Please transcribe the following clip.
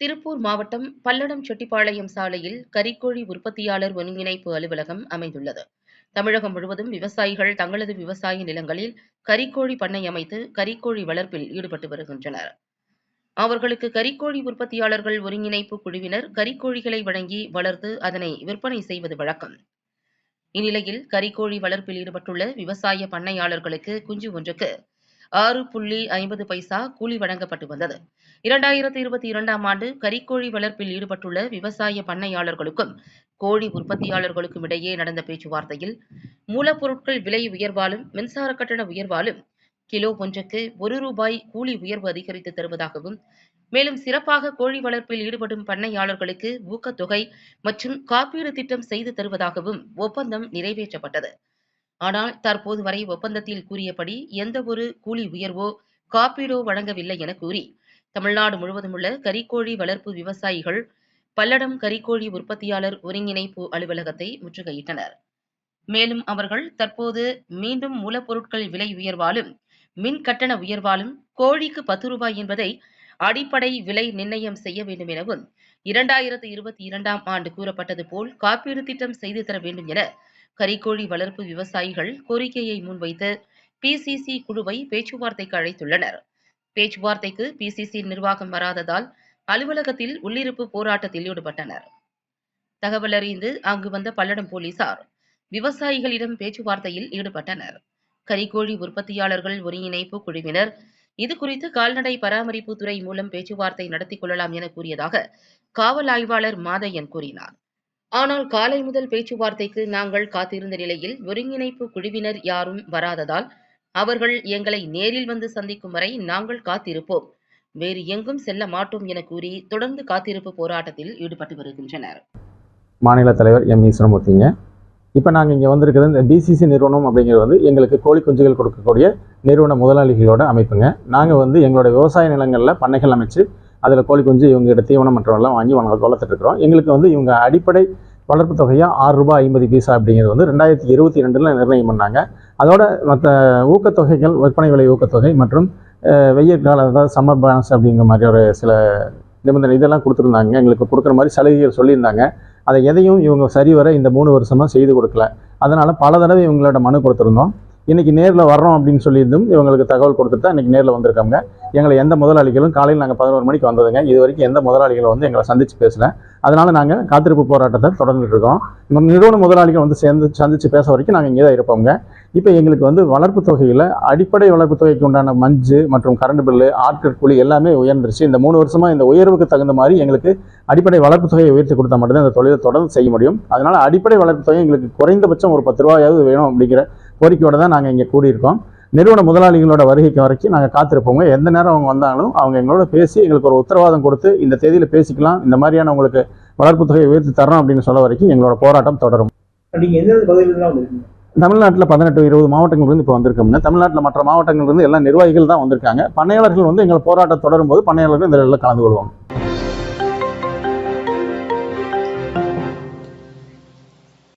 திருப்பூர் மாவட்டம் பல்லடம் செட்டிப்பாளையம் சாலையில் கறிக்கோழி உற்பத்தியாளர் ஒருங்கிணைப்பு அலுவலகம் அமைந்துள்ளது. தமிழகம் முழுவதும் விவசாயிகள் தங்களது விவசாய நிலங்களில் கறிக்கோழி பண்ணை அமைத்து கறிக்கோழி வளர்ப்பில் ஈடுபட்டு வருகின்றனர். அவர்களுக்கு கறிக்கோழி உற்பத்தியாளர்கள் ஒருங்கிணைப்பு குழுவினர் கறிக்கோழிகளை வழங்கி வளர்த்து அதனை விற்பனை செய்வது வழக்கம். இந்நிலையில் கறிக்கோழி வளர்ப்பில் ஈடுபட்டுள்ள விவசாய பண்ணையாளர்களுக்கு குஞ்சு ஒன்றுக்கு ஆறு புள்ளி ஐம்பது பைசா கூலி வழங்கப்பட்டு வந்தது. இரண்டாயிரத்தி இருபத்தி இரண்டாம் ஆண்டு கறிக்கோழி வளர்ப்பில் ஈடுபட்டுள்ள விவசாய பண்ணையாளர்களுக்கும் கோழி உற்பத்தியாளர்களுக்கும் இடையே நடந்த பேச்சுவார்த்தையில் மூலப்பொருட்கள் விலை உயர்வாலும் மின்சார கட்டண உயர்வாலும் கிலோ ஒன்றுக்கு ஒரு ரூபாய் கூலி உயர்வு அதிகரித்து தருவதாகவும் மேலும் சிறப்பாக கோழி வளர்ப்பில் ஈடுபடும் பண்ணையாளர்களுக்கு ஊக்கத்தொகை மற்றும் காப்பீடு திட்டம் செய்து தருவதாகவும் ஒப்பந்தம் நிறைவேற்றப்பட்டது. ஆனால் தற்போது வரை ஒப்பந்தத்தில் கூறியபடி எந்த ஒரு கூலி உயர்வோ காப்பீடோ வழங்கவில்லை என கூறி தமிழ்நாடு முழுவதும் உள்ள கறிக்கோழி வளர்ப்பு விவசாயிகள் பல்லடம் கறிக்கோழி உற்பத்தியாளர் ஒருங்கிணைப்பு அலுவலகத்தை முற்றுகையிட்டனர். மேலும் அவர்கள் தற்போது மீண்டும் மூலப்பொருட்கள் விலை உயர்வாலும் மின் கட்டண உயர்வாலும் கோழிக்கு பத்து ரூபாய் என்பதை அடிப்படை விலை நிர்ணயம் செய்ய வேண்டும் எனவும் இரண்டாயிரத்து இருபத்தி இரண்டாம் ஆண்டு கூறப்பட்டது போல் காப்பீடு திட்டம் செய்து தர வேண்டும் என கறிக்கோழி வளர்ப்பு விவசாயிகள் கோரிக்கையை முன்வைத்து பிசிசி குழுவை பேச்சுவார்த்தைக்கு அழைத்துள்ளனர். பேச்சுவார்த்தைக்கு பிசிசி நிர்வாகம் வராததால் அலுவலகத்தில் உள்ளிருப்பு போராட்டத்தில் ஈடுபட்டனர். தகவல் அறிந்து அங்கு வந்த பல்லடம் போலீசார் விவசாயிகளிடம் பேச்சுவார்த்தையில் ஈடுபட்டனர். கறிக்கோழி உற்பத்தியாளர்கள் ஒருங்கிணைப்பு குழுவினர் இது குறித்து கால்நடை பராமரிப்பு துறை மூலம் பேச்சுவார்த்தை நடத்திக் கொள்ளலாம் என கூறியதாக காவல் ஆய்வாளர் மாதையன் கூறினார். ஆனால் காலை முதல் பேச்சுவார்த்தைக்கு நாங்கள் காத்திருந்த நிலையில் ஒருங்கிணைப்பு குழுவினர் யாரும் வராததால் அவர்கள் எங்களை நேரில் வந்து சந்திக்கும் வரை நாங்கள் காத்திருப்போம். வேறு எங்கும் செல்ல மாட்டோம் என கூறி தொடர்ந்து காத்திருப்பு போராட்டத்தில் ஈடுபட்டு வருகின்றனர். மாநில தலைவர் எம். ஈஸ்வரமூர்த்திங்க இப்போ நாங்கள் இங்கே வந்திருக்கிறது இந்த பிசிசி நிறுவனம் அப்படிங்கிறது வந்து எங்களுக்கு கோழி குஞ்சுகள் கொடுக்கக்கூடிய நிறுவன முதலாளிகளோட அமைப்புங்க. நாங்கள் வந்து எங்களோட விவசாய நிலங்களில் பண்ணைகள் அமைச்சு அதில் கோழி குஞ்சு இவங்ககிட்ட தீவனம் மற்றவெல்லாம் வாங்கி வள- வளர்த்துட்டு இருக்கிறோம் எங்களுக்கு வந்து இவங்க அடிப்படை வளர்ப்பு தொகையாக ஆறு ரூபாய் ஐம்பது பைசா அப்படிங்கிறது வந்து ரெண்டாயிரத்தி இருபத்தி ரெண்டில் நிர்ணயம் பண்ணாங்க. அதோட மற்ற ஊக்கத்தொகைகள் விற்பனை விலை ஊக்கத்தொகை மற்றும் வெயில் கால அதாவது சம்மர் பேலன்ஸ் அப்படிங்கிற மாதிரி ஒரு சில நிபந்தனை இதெல்லாம் கொடுத்துருந்தாங்க. எங்களுக்கு கொடுக்குற மாதிரி சலுகைகள் சொல்லியிருந்தாங்க. அதை எதையும் இவங்க சரிவர இந்த மூணு வருஷமாக செய்து கொடுக்கல. அதனால் பல தடவை இவங்களோட மனு கொடுத்துருந்தோம். இன்றைக்கி நேரில் வர்றோம் அப்படின்னு சொல்லியிருந்தும் இவங்களுக்கு தகவல் கொடுத்துட்டு தான் இன்றைக்கி நேரில் வந்திருக்காங்க. எங்களை எந்த முதலாளிகளும் காலையில் நாங்கள் பதினோரு மணிக்கு வந்ததுங்க. இது வரைக்கும் எந்த முதலாளிகளும் வந்து எங்களை சந்தித்து பேசல. அதனால் நாங்கள் காத்திருப்பு போராட்டத்தை தொடர்ந்துட்டு இருக்கோம். நம்ம நிறுவன முதலாளிகள் வந்து சேர்ந்து சந்தித்து பேச வரைக்கும் நாங்கள் இங்கே தான் இருப்போங்க இப்போ எங்களுக்கு வந்து வளர்ப்பு தொகையில் அடிப்படை வளர்ப்பு தொகைக்கு உண்டான மஞ்சு மற்றும் கரண்ட் பில்லு ஆட்கள் கூலி எல்லாமே உயர்ந்துருச்சு. இந்த மூணு வருஷமாக இந்த உயர்வுக்கு தகுந்த மாதிரி எங்களுக்கு அடிப்படை வளர்ப்பு தொகையை உயர்த்தி கொடுத்தா மட்டும்தான் இந்த தொழிலை தொடர்ந்து செய்ய முடியும். அதனால் அடிப்படை வளர்ப்பு தொகை எங்களுக்கு குறைந்தபட்சம் ஒரு பத்து ரூபாயாவது வேணும் அப்படிங்கிற கோரிக்கையோடு தான் நாங்கள் இங்கே கூடியிருக்கோம். நிறுவன முதலாளிகளோட வருகைக்கு வரைக்கும் நாங்கள் காத்திருப்போங்க. எந்த நேரம் அவங்க வந்தாலும் அவங்க எங்களோட பேசி எங்களுக்கு ஒரு உத்தரவாதம் கொடுத்து இந்த தேதியில் பேசிக்கலாம் இந்த மாதிரியான உங்களுக்கு வளர்ப்பு தொகையை உயர்த்தி தரோம் அப்படின்னு சொல்ல வரைக்கும் எங்களோட போராட்டம் தொடரும். தமிழ்நாட்டில் பதினெட்டு இருபது மாவட்டங்கள்லேருந்து இப்போ வந்திருக்கோம்னா. தமிழ்நாட்டில் மற்ற மாவட்டங்கள்லேருந்து எல்லா நிர்வாகிகள் தான் வந்திருக்காங்க. பண்ணையாளர்கள் வந்து எங்கள் போராட்டம் தொடரும் போது பண்ணையாளர்கள் இந்த இதில் கலந்து கொள்வாங்க.